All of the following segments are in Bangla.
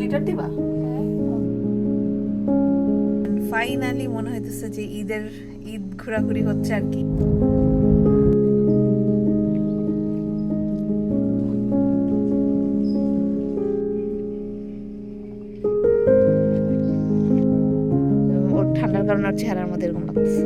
গ্লিটার দিবা ফাইনালি মনে হইতেছে যে ঈদের ঈদ ঘোরাঘুরি হচ্ছে আর কি। ঠান্ডার কারণে ওর চেহারার মধ্যে এরকম লাগতেছে।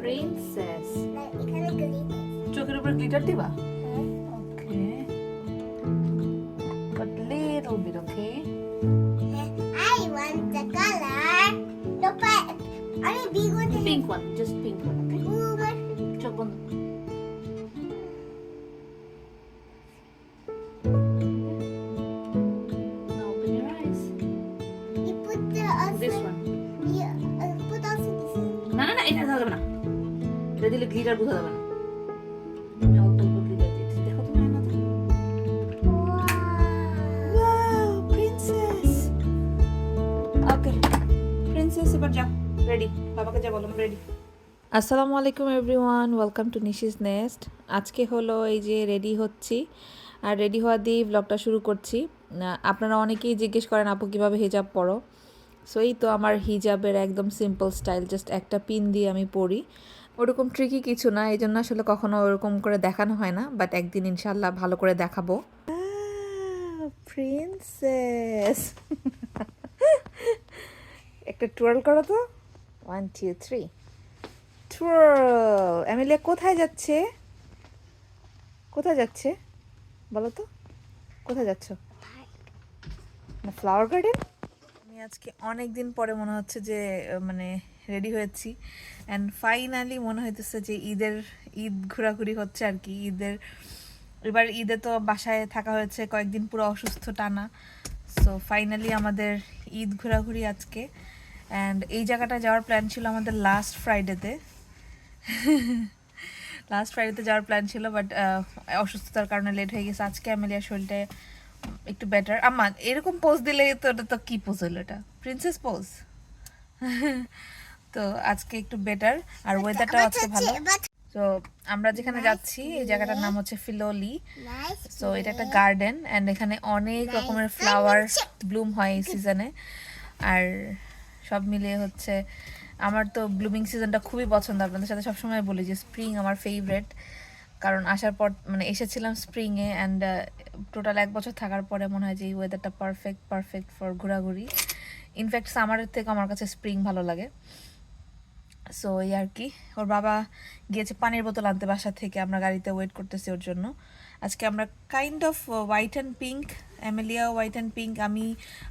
প্রিন্সেস না, এখানে গ্লিটার চোখের উপর গ্লিটার দিবা okay but little bit okay I want the color. No, but I mean, big one. Pink one just pink one okay Ooh, my চোখ বন্ধ Now open দিলে গ্লিটার বোঝা যাবে না। আমি অল্প অল্প গ্লিটার দিয়েছি দেখো তুমি আয়নাতে Wow. Wow princess okay princess এবার যাও। রেডি বাবাকে যা বললাম রেডি আসসালামু আলাইকুম everyone welcome to Nishi's nest আজকে হলো এই যে রেডি হচ্ছি। আর রেডি হওয়া দিয়ে ব্লগটা শুরু করছি। আপনারা অনেকেই জিজ্ঞেস করেন আপু কীভাবে হিজাব পরো? সো এই তো আমার হিজাবের একদম সিম্পল স্টাইল জাস্ট একটা পিন দিয়ে আমি পরি। ওরকম ট্রিকি কিছু না এই জন্য আসলে কখনো ওরকম করে দেখানো হয় না বাট একদিন ইনশাল্লাহ ভালো করে দেখাবো। প্রিন্সেস একটা টুয়েল করো তো। One two three twirl Amelia কোথায় যাচ্ছে? কোথায় যাচ্ছে? বলো তো। কোথায় যাচ্ছ? না ফ্লাওয়ার গার্ডেন আমি আজকে অনেক দিন পরে মনে হচ্ছে যে মানে রেডি হয়েছি। অ্যান্ড ফাইনালি মনে হইতেছে যে ঈদের, ঈদ ঘোরাঘুরি হচ্ছে আর কি। ঈদের, এবার ঈদে তো বাসায় থাকা হয়েছে, কয়েকদিন পুরো অসুস্থ টানা। সো ফাইনালি আমাদের ঈদ ঘোরাঘুরি আজকে। অ্যান্ড এই জায়গাটা যাওয়ার প্ল্যান ছিল আমাদের লাস্ট ফ্রাইডেতে লাস্ট ফ্রাইডেতে যাওয়ার প্ল্যান ছিল বাট অসুস্থতার কারণে লেট হয়ে গেছে। আজকে অ্যামেলিয়ার শরীরটা একটু বেটার আমার এরকম পোজ দিলে তো এটা তো কি পোজ হলো এটা? প্রিন্সেস পোজ তো আজকে একটু বেটার আর ওয়েদারটাও আজকে ভালো। তো আমরা যেখানে যাচ্ছি এই জায়গাটার নাম হচ্ছে ফিলোলি তো এটা একটা গার্ডেন অ্যান্ড এখানে অনেক রকমের ফ্লাওয়ার ব্লুম হয় এই সিজনে আর সব মিলিয়ে হচ্ছে আমার তো ব্লুমিং সিজনটা খুবই পছন্দ। আপনাদের সাথে সবসময় বলি যে স্প্রিং আমার ফেভারেট কারণ আসার পর মানে এসেছিলাম স্প্রিংয়ে অ্যান্ড টোটাল এক বছর থাকার পরে মনে হয় যে এই ওয়েদারটা পারফেক্ট পারফেক্ট ফর ঘোরাঘুরি। ইনফ্যাক্ট সামারের থেকে আমার কাছে স্প্রিং ভালো লাগে। সো এই আর কি। ওর বাবা গিয়েছে পানির বোতল আনতে বাসা থেকে আমরা গাড়িতে ওয়েট করতেছি ওর জন্য। আজকে আমরা kind of white and pink Amelia white and pink আমি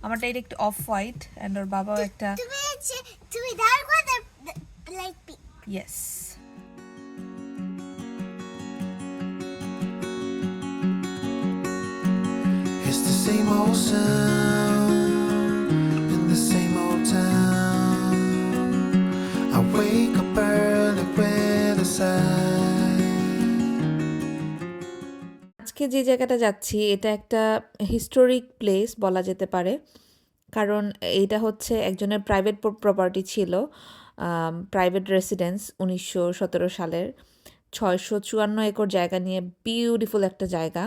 আমারটা এটা একটু অফ হোয়াইট অ্যান্ড ওর বাবাও একটা pink. Yes It's the same old sound আজকে যে জায়গাটা যাচ্ছি, এটা একটা হিস্টোরিক প্লেস বলা যেতে পারে। কারণ এটা হচ্ছে একজনের প্রাইভেট প্রপার্টি ছিল প্রাইভেট রেসিডেন্স উনিশশো সতেরো সালের। ছয়শো চুয়ান্ন একর জায়গা নিয়ে বিউটিফুল একটা জায়গা।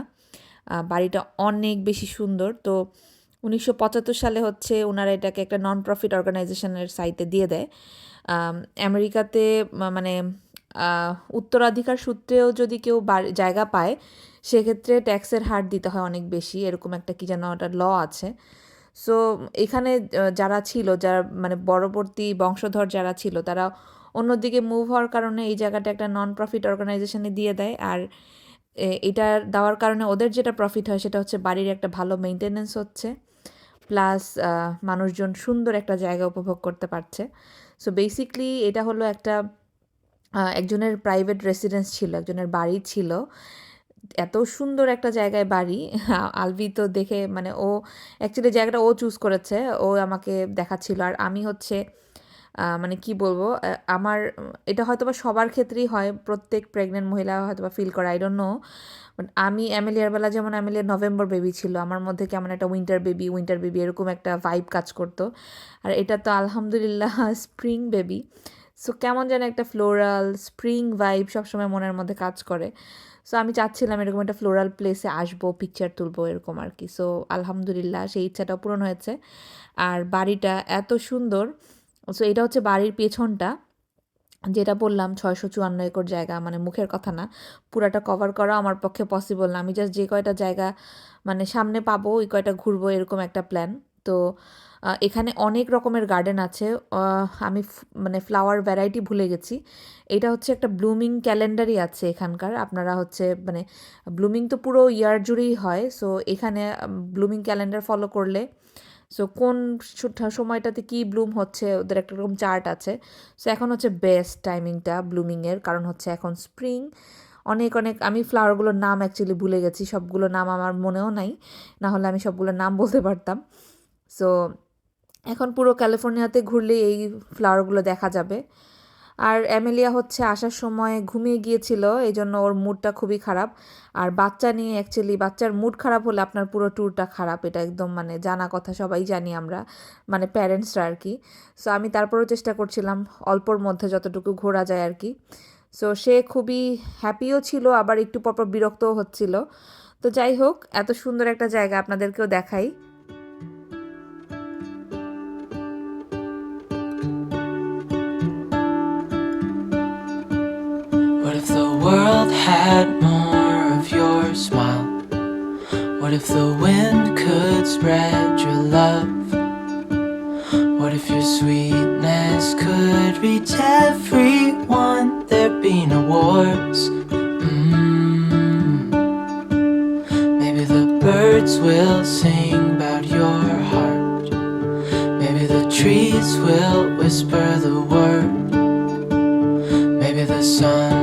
বাড়িটা অনেক বেশি সুন্দর। তো উনিশশো পঁচাত্তর সালে হচ্ছে ওনারা এটাকে একটা নন প্রফিট অর্গানাইজেশনের সাইটে দিয়ে দেয়। আমেরিকাতে মানে উত্তরাধিকার সূত্রেও যদি কেউ জায়গা পায়, সেক্ষেত্রে ট্যাক্সের হার দিতে হয় অনেক বেশি। এরকম একটা কি যেন একটা ল আছে। সো, এখানে যারা ছিল, যারা মানে পরবর্তী বংশধর যারা ছিল, তারা অন্যদিকে মুভ হওয়ার কারণে এই জায়গাটা একটা নন প্রফিট অর্গানাইজেশনে দিয়ে দেয়। আর এটা দেওয়ার কারণে ওদের যেটা প্রফিট হয়, সেটা হচ্ছে বাড়ির একটা ভালো মেনটেনেন্স হচ্ছে। প্লাস মানুষজন সুন্দর একটা জায়গা উপভোগ করতে পারছে। সো বেসিকলি এটা হলো একটা একজনের প্রাইভেট রেসিডেন্স ছিল, একজনের বাড়ি ছিল। এত সুন্দর একটা জায়গায় বাড়ি। আলভি তো দেখে মানে ও অ্যাকচুয়ালি জায়গাটা ও চুজ করেছে, ও আমাকে দেখাচ্ছিল। আর আমি হচ্ছে মানে কি বলব আমার, এটা হয়তো বা সবার ক্ষেত্রেই হয়, প্রত্যেক প্রেগনেন্ট মহিলা হয়তো বা ফিল করে আই ডোন্ট নো আমি অ্যামেলিয়ার বেলা যেমন অ্যামেলিয়ার নভেম্বর বেবি ছিল, আমার মধ্যে কেমন একটা উইন্টার বেবি উইন্টার বেবি এরকম একটা ভাইব কাজ করতো। আর এটা তো আলহামদুলিল্লাহ স্প্রিং বেবি সো কেমন যেন একটা ফ্লোরাল স্প্রিং ভাইব সবসময় মনের মধ্যে কাজ করে। সো আমি চাচ্ছিলাম এরকম একটা ফ্লোরাল প্লেসে আসব পিকচার তুলবো এরকম আর কি। সো আলহামদুলিল্লাহ সেই ইচ্ছাটাও পূরণ হয়েছে। আর বাড়িটা এত সুন্দর, সো এটা হচ্ছে বাড়ির পেছনটা। যেটা বললাম ছয়শো চুয়ান্ন একর জায়গা মানে মুখের কথা না, পুরাটা কভার করা আমার পক্ষে পসিবল না। আমি জাস্ট যে কয়টা জায়গা মানে সামনে পাবো, ওই কয়টা ঘুরবো এরকম একটা প্ল্যান তো এখানে অনেক রকমের গার্ডেন আছে। আমি মানে ফ্লাওয়ার ভ্যারাইটি ভুলে গেছি। এটা হচ্ছে একটা ব্লুমিং ক্যালেন্ডারই আছে এখানকার। আপনারা হচ্ছে মানে ব্লুমিং তো পুরো ইয়ার জুড়েই হয়। সো এখানে ব্লুমিং ক্যালেন্ডার ফলো করলে সো কোন সময়টাতে কি ব্লুম হচ্ছে, ওদের একটা রকম চার্ট আছে। সো এখন হচ্ছে বেস্ট টাইমিংটা ব্লুমিংয়ের কারণ হচ্ছে এখন স্প্রিং অনেক অনেক, আমি ফ্লাওয়ারগুলোর নাম অ্যাকচুয়ালি ভুলে গেছি। সবগুলো নাম আমার মনেও নাই। না হলে আমি সবগুলোর নাম বলতে পারতাম। সো এখন পুরো ক্যালিফোর্নিয়াতে ঘুরলে এই ফ্লাওয়ারগুলো দেখা যাবে। আর অ্যামেলিয়া হচ্ছে আসার সময় ঘুমিয়ে গিয়েছিল এই জন্য ওর মুডটা খুবই খারাপ। আর বাচ্চা নিয়ে অ্যাকচুয়ালি বাচ্চার মুড খারাপ হলে আপনার পুরো ট্যুরটা খারাপ, এটা একদম মানে জানা কথা, সবাই জানি আমরা মানে প্যারেন্টসরা আর কি। সো আমি তারপরেও চেষ্টা করছিলাম অল্পর মধ্যে যতটুকু ঘোরা যায় আর কি। সো সে খুবই হ্যাপিও ছিল, আবার একটু পরপর বিরক্তও হচ্ছিল। তো যাই হোক, এত সুন্দর একটা জায়গা আপনাদেরকেও দেখাই। Had more of your smile? What if the wind could spread your love? What if your sweetness could reach everyone? There'd be no wars. Mm. Maybe the birds will sing about your heart. Maybe the trees will whisper the word. Maybe the sun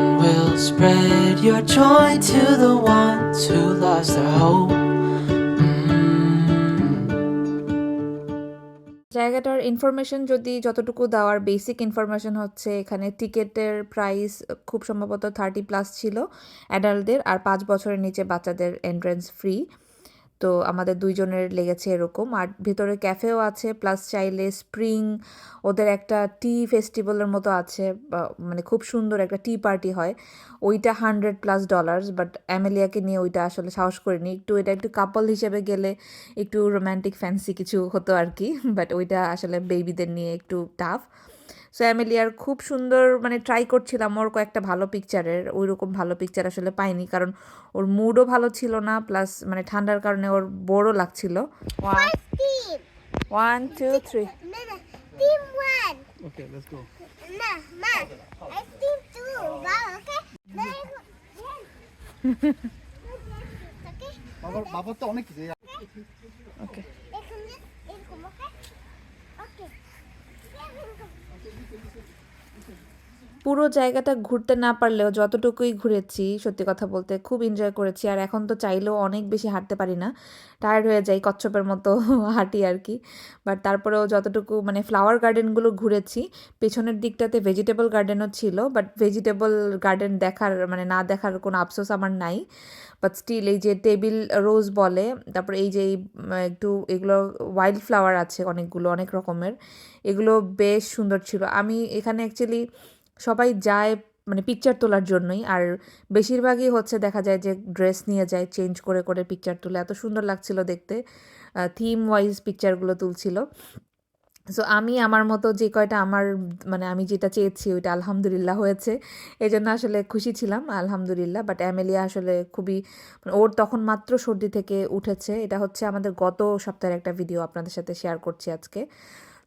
spread your joy to the ones who lost their hope. Mm. জায়গাটার ইনফরমেশন যদি যতটুকু দেওয়ার বেসিক ইনফরমেশন হচ্ছে, এখানে টিকেটের প্রাইস খুব সম্ভবত থার্টি প্লাস ছিল অ্যাডাল্টদের আর পাঁচ বছরের নিচে বাচ্চাদের এন্ট্রেন্স ফ্রি তো আমাদের দুইজনের লেগেছে এরকম। আর ভেতরে ক্যাফেও আছে প্লাস চাইলে স্প্রিং ওদের একটা টি ফেস্টিভ্যালের মতো আছে মানে খুব সুন্দর একটা টি পার্টি হয়। ওইটা হান্ড্রেড প্লাস ডলার্স বাট অ্যামেলিয়াকে নিয়ে ওইটা আসলে সাহস করিনি। একটু এটা একটু কাপল হিসেবে গেলে একটু রোম্যান্টিক ফ্যান্সি কিছু হতো আর কি বাট ওইটা আসলে বেবিদের নিয়ে একটু টাফ সো অ্যামেলিয়ার খুব সুন্দর মানে ট্রাই করছিলাম ওর কয়েকটা ভালো পিকচারের ওই রকম ভালো পিকচার আসলে পাইনি কারণ ওর মুডও ভালো ছিল না প্লাস মানে ঠান্ডার কারণে ওর বোরও লাগছিল. One two three. Okay, let's go. Ma, ma. I team two. Wow, okay? বাবার বাবার তো অনেক কিছু ওকে Okay, listen, listen, listen. পুরো জায়গাটা ঘুরতে না পারলেও যতটুকুই ঘুরেছি, সত্যি কথা বলতে খুব এনজয় করেছি। আর এখন তো চাইলেও অনেক বেশি হাঁটতে পারি না। টায়ার্ড হয়ে যাই কচ্ছপের মতো হাঁটি আর কি। বাট তারপরেও যতটুকু মানে ফ্লাওয়ার গার্ডেনগুলো ঘুরেছি, পেছনের দিকটাতে ভেজিটেবল গার্ডেনও ছিল বাট ভেজিটেবল গার্ডেন দেখার মানে না দেখার কোনো আফসোস আমার নাই। বাট স্টিল এই যে টেবিল রোজ বলে, তারপর এই যে একটু এগুলো ওয়াইল্ড ফ্লাওয়ার আছে অনেকগুলো, অনেক রকমের। এগুলো বেশ সুন্দর ছিল। আমি এখানে অ্যাকচুয়ালি সবাই যায় মানে পিকচার তোলার জন্যই। আর বেশিরভাগই হচ্ছে দেখা যায় যে ড্রেস নিয়ে যায় চেঞ্জ করে করে পিকচার তুলে। এত সুন্দর লাগছিল দেখতে। থিম ওয়াইজ পিকচারগুলো তুলছিল। সো আমি আমার মতো যে কয়টা আমার মানে আমি যেটা চেয়েছি ওইটা আলহামদুলিল্লাহ হয়েছে। এই জন্য আসলে খুশি ছিলাম, আলহামদুলিল্লাহ। বাট অ্যামেলিয়া আসলে খুবই মানে ওর তখন মাত্র সর্দি থেকে উঠেছে। এটা হচ্ছে আমাদের গত সপ্তাহের একটা ভিডিও আপনাদের সাথে শেয়ার করছি আজকে।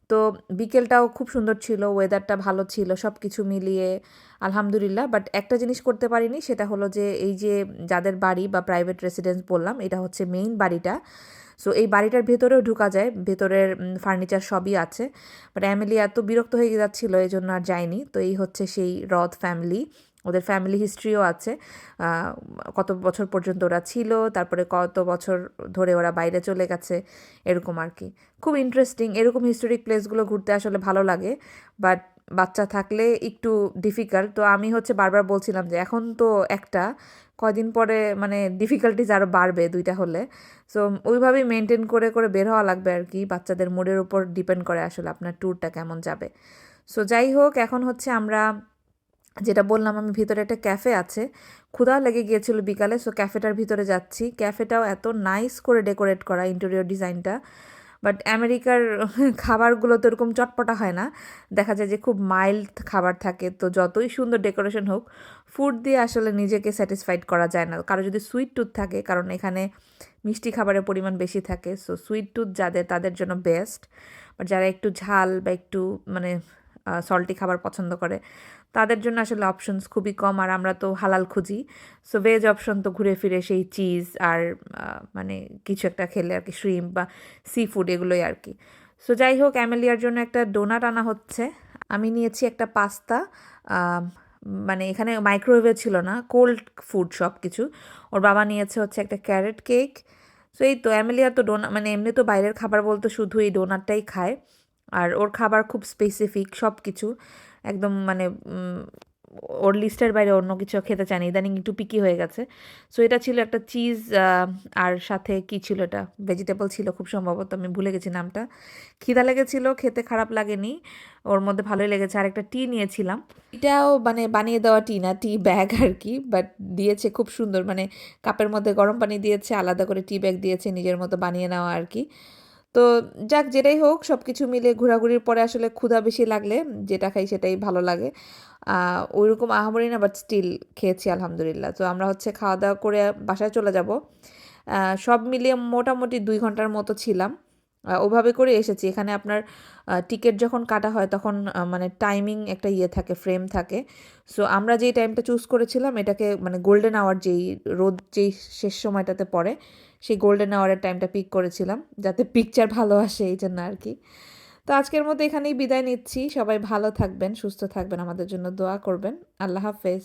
তো বিকেলটাও খুব সুন্দর ছিল ওয়েদারটা ভালো ছিল সব কিছু মিলিয়ে আলহামদুলিল্লাহ। বাট একটা জিনিস করতে পারিনি, সেটা হলো যে এই যে যাদের বাড়ি বা প্রাইভেট রেসিডেন্স বললাম, এটা হচ্ছে মেইন বাড়িটা। সো এই বাড়িটার ভেতরেও ঢুকা যায়, ভেতরের ফার্নিচার সবই আছে। বাট অ্যামিলি এত বিরক্ত হয়ে যাচ্ছিল এই জন্য আর যায়নি। তো এই হচ্ছে সেই রথ ফ্যামিলি ওদের ফ্যামিলি হিস্ট্রিও আছে। কত বছর পর্যন্ত ওরা ছিল, তারপরে কত বছর ধরে ওরা বাইরে চলে গেছে, এরকম আর কি। খুব ইন্টারেস্টিং এরকম হিস্টোরিক প্লেসগুলো ঘুরতে আসলে ভালো লাগে বাট বাচ্চা থাকলে একটু ডিফিকাল্ট তো আমি হচ্ছে বারবার বলছিলাম যে, এখন তো একটা, কয়দিন পরে মানে ডিফিকাল্টিজ আরও বাড়বে দুইটা হলে। সো ওইভাবেই মেনটেন করে করে বের হওয়া লাগবে আর কি, বাচ্চাদের মুডের উপর ডিপেন্ড করে আসলে আপনার ট্যুরটা কেমন যাবে। সো যাই হোক, এখন হচ্ছে আমরা যেটা বললাম আমি ভিতরে একটা ক্যাফে আছে। ক্ষুধা লেগে গিয়েছিল বিকালে সো ক্যাফেটার ভিতরে যাচ্ছি। ক্যাফেটাও এত নাইস করে ডেকোরেট করা ইন্টেরিয়র ডিজাইনটা বাট আমেরিকার খাবারগুলো তো এরকম চটপটা হয় না। দেখা যায় যে খুব মাইল্ড খাবার থাকে, তো যতই সুন্দর ডেকোরেশন হোক ফুড দিয়ে আসলে নিজেকে স্যাটিসফাইড করা যায় না। কারও যদি সুইট টুথ থাকে, কারণ এখানে মিষ্টি খাবারের পরিমাণ বেশি থাকে সো সুইট টুথ যাদের, তাদের জন্য বেস্ট বাট যারা একটু ঝাল বা একটু মানে সল্টি খাবার পছন্দ করে। তাদের জন্য আসলে অপশনস খুবই কম আর আমরা তো হালাল খুঁজি। সো ভেজ অপশন তো ঘুরে ফিরে সেই চিজ আর মানে কিছু একটা খেলে আর কি শ্রিম বা সি ফুড এগুলোই আর কি। সো যাই হোক, অ্যামেলিয়ার জন্য একটা ডোনাট আনা হচ্ছে। আমি নিয়েছি একটা পাস্তা মানে এখানে মাইক্রোওয়েভে ছিল না কোল্ড ফুড সব কিছু ওর বাবা নিয়েছে হচ্ছে একটা ক্যারেট কেক সো এই তো, অ্যামেলিয়া তো ডোনা মানে এমনি তো বাইরের খাবার বলতে শুধু এই ডোনাটটাই খায়। আর ওর খাবার খুব স্পেসিফিক সব কিছু একদম মানে ওর লিস্টের বাইরে অন্য কিছু খেতে চায়নি ইদানিং একটু পিকি হয়ে গেছে। সো এটা ছিল একটা চিজ আর সাথে কি ছিল এটা? ভেজিটেবল ছিল খুব সম্ভবত, আমি ভুলে গেছি নামটা। খিদা লেগেছিল, খেতে খারাপ লাগেনি। ওর মধ্যে ভালোই লেগেছে। আর একটা টি নিয়েছিলাম। এটাও মানে বানিয়ে দেওয়া টি না টি ব্যাগ আর কি বাট দিয়েছে খুব সুন্দর। মানে কাপের মধ্যে গরম পানি দিয়েছে, আলাদা করে টি ব্যাগ দিয়েছে, নিজের মতো বানিয়ে নেওয়া আর কি। তো যাক, যেটাই হোক সব কিছু মিলে ঘোরাঘুরির পরে আসলে ক্ষুধা বেশি লাগলে যেটা খাই সেটাই ভালো লাগে। ওইরকম আহামরি না বাট স্টিল খেয়েছি, আলহামদুলিল্লাহ। তো আমরা হচ্ছে খাওয়া দাওয়া করে বাসায় চলে যাব। সব মিলিয়ে মোটামুটি দুই ঘণ্টার মতো ছিলাম। ওভাবে করে এসেছি। এখানে আপনার টিকিট যখন কাটা হয় তখন মানে টাইমিং একটা ইয়ে থাকে ফ্রেম থাকে। সো আমরা যেই টাইমটা চুজ করেছিলাম, এটাকে মানে গোল্ডেন আওয়ার যেই, রোদ যেই শেষ সময়টাতে পড়ে সেই গোল্ডেন আওয়ারের টাইমটা পিক করেছিলাম, যাতে পিকচার ভালো আসে এই জন্য আর কি। তো আজকের মতো এখানেই বিদায় নিচ্ছি। সবাই ভালো থাকবেন, সুস্থ থাকবেন, আমাদের জন্য দোয়া করবেন। আল্লাহ হাফেজ।